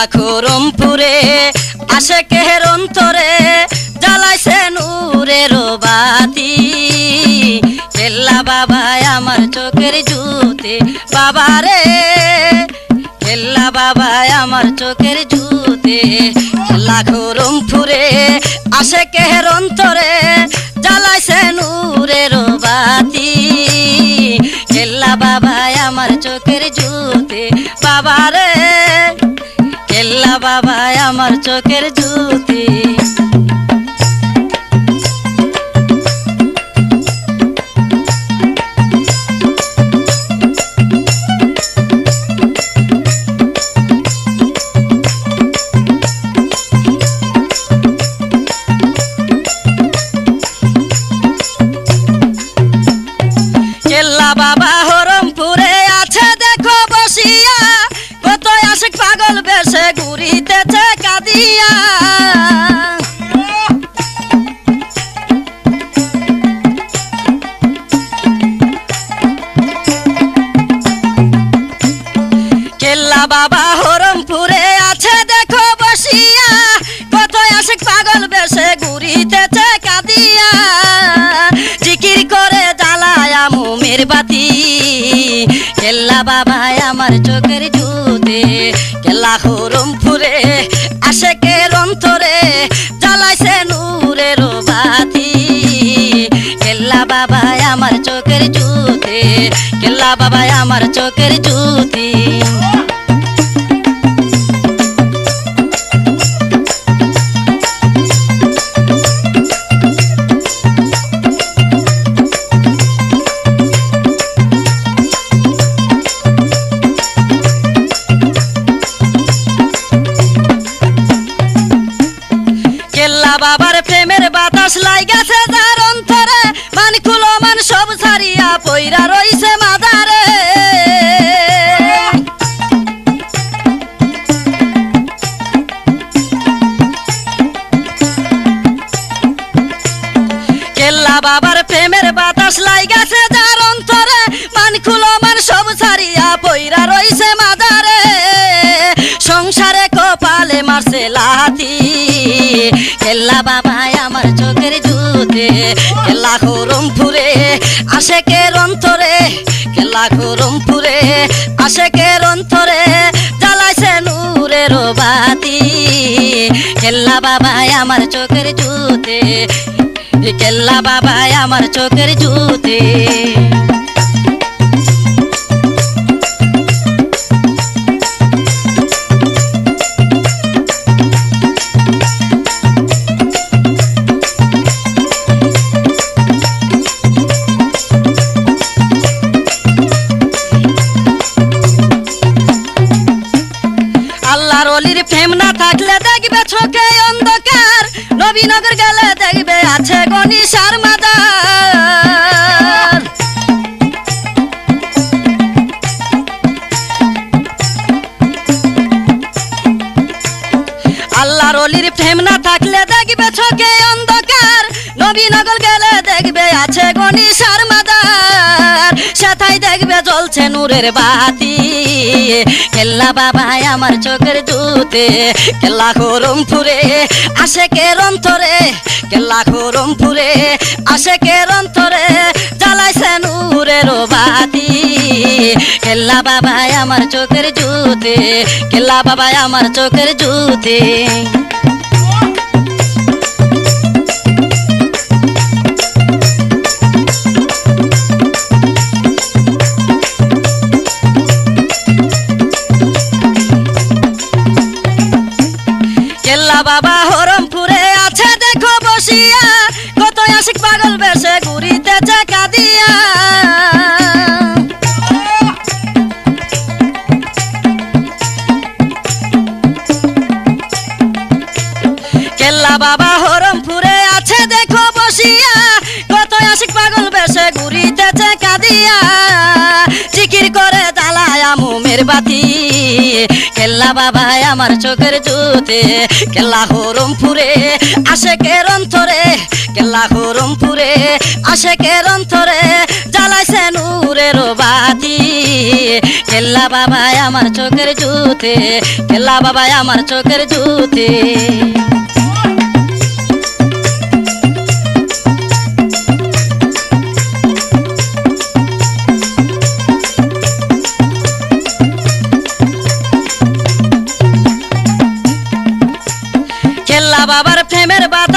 কেল্লা খরমপুরে আসে কেহের অন্তরে জ্বালাইছে নূরের বাতি। কেল্লা বাবায় আমার চোখের জুতে বাবারে কেল্লা বাবায় আমার চোখের জুতে। কেল্লা খরমপুরে আসে কেহের অন্তরে জ্বালাইছে নূরের বাতি। কেল্লা বাবায় আমার চোখের জুতে বাবারে কেল্লা বাবায় আমার চোখের জুতি বাবা কেল্লা বাবা হরমপুরে আছে, দেখো বসিয়া। কত পাগল করে বাতি। কেল্লা বাবা আমার চোখের জুতে। কেল্লা হরমপুরে আমার চোখের জুতে কেল্লা বাবা আমার চোখের জুতি কেল্লা বাবার প্রেমের বাতাস লাইগাছে ছাড়িয়া পইরা রইছে মাদারে। কেল্লা বাবার প্রেমের বাতাস লাইগাছে যার অন্তরে, মান খুলো মান সব ছাড়িয়া পইরা রইছে মাদারে। সংসারে কপালে মারছে লাতি কেল্লা বাবাই আমার চোখের জুতে গরম ফুরে আসে কে অন্তরে গরম ফুরে আসে কে অন্তরে জ্বালাইছে নূরের বাতি। কেল্লা বাবাই আমার চোখের জুতে কেল্লা বাবাই আমার চোখের জুতে। আছে গণিসার মাদার আল্লাহর অলির প্রেম না থাকলে দেখবে চোখে অন্ধকার। নবীনগর গেলে দেখবে আছে গণিসার মাদার সেথায় দেখবে নূরের বাতি। কেল্লা বাবাই আমার চোখের জুতে কেল্লা খরমপুরে আসে কে রন্তরে কেল্লা খরমপুরে আসে কে রন্তরে জ্বালাইছে নূরের বাতি। কেল্লা বাবাই আমার চোখের জুতে। কেল্লা বাবাই আমার চোখের জুতে। বাবা হরমপুরে আছে, দেখো বসিয়া। কত আশিক পাগল বেশে ঘুরিতেছে কাদিয়া কেল্লা বাবা হরমপুরে আছে, দেখো বসিয়া। কত আশিক পাগল বেশে ঘুরিতেছে কাদিয়া জিকির করে জ্বালায় মোমের বাতি। কেল্লা বাবা আমার চোখের জুতে, কেল্লা হরমপুরে আসে কে রন্তরে কেল্লা হরমপুরে আসে কে রন্তরে জ্বালাইছে নূরের বাতি। খেলা বাবা আমার চোখের জুতে, কেল্লা বাবা আমার চোখের জুতে।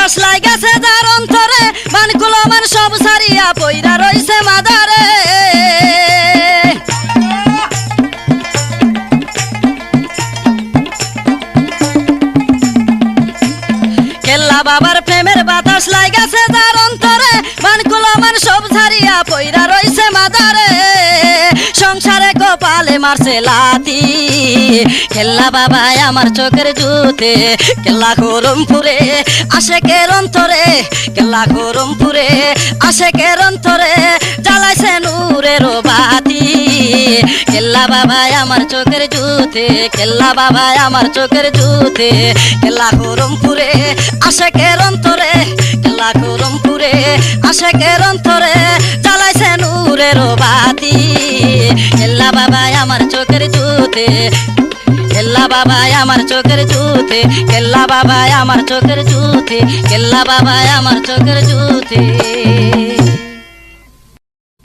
বাতাস লাগাছে যার অন্তরে মানকুলো মান সব সারিয়া পইরা রইছে মাদারে। বাবার প্রেমের বাতাস লাগাছে যার অন্তরে মানকুলো মান সব সারিয়া পইরা রইছে মাদারে। কপালে মারছে লাতি কেল্লা বাবা আমার চোখের জুতে। কেল্লা গরমপুরে আসে কের অন্তরে। কেল্লা গরমপুরে আসে কের অন্তরে জ্বালাইছে নূরের বাতি। কেল্লা বাবা আমার চোখের জুতে। কেল্লা বাবা আমার চোখের জুতে। কেল্লা গরমপুরে আসে কের অন্তরে। কেল্লা গরমপুরে আসে কের অন্তরে জ্বালাইছে নূরের বাতি। এল্লা বাবা আমার চোখের জুতে। কেল্লা বাবা আমার চোখের জুতে। কেল্লা বাবা আমার চোখের জুতে। কেল্লা বাবা আমার চোখের জুতে।